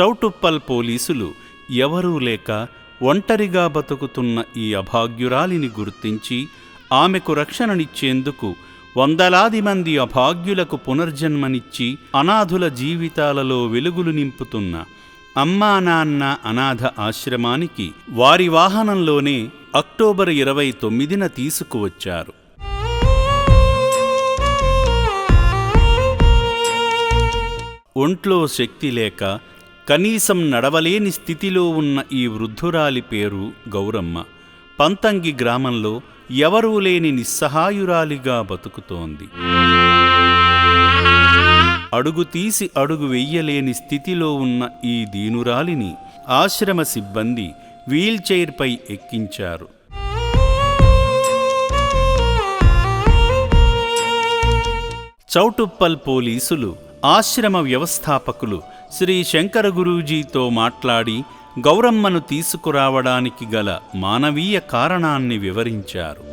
చౌటుప్పల్ పోలీసులు ఎవరూ లేక ఒంటరిగా బతుకుతున్న ఈ అభాగ్యురాలిని గుర్తించి ఆమెకు రక్షణనిచ్చేందుకు వందలాది మంది అభాగ్యులకు పునర్జన్మనిచ్చి అనాథుల జీవితాలలో వెలుగులు నింపుతున్న అమ్మా నాన్న అనాథ ఆశ్రమానికి వారి వాహనంలోనే అక్టోబర్ ఇరవై తొమ్మిదిన తీసుకువచ్చారు. ఒంట్లో శక్తి లేక కనీసం నడవలేని స్థితిలో ఉన్న ఈ వృద్ధురాలి పేరు గౌరమ్మ. పంతంగి గ్రామంలో ఎవరూ లేని నిస్సహాయురాలిగా బతుకుతోంది. అడుగు తీసి అడుగు వెయ్యలేని స్థితిలో ఉన్న ఈ దీనురాలిని ఆశ్రమ సిబ్బంది వీల్చైర్పై ఎక్కించారు. చౌటుప్పల్ పోలీసులు ఆశ్రమ వ్యవస్థాపకులు శ్రీ శంకర గురూజీతో మాట్లాడి గౌరమ్మను తీసుకురావడానికి గల మానవీయ కారణాన్ని వివరించారు.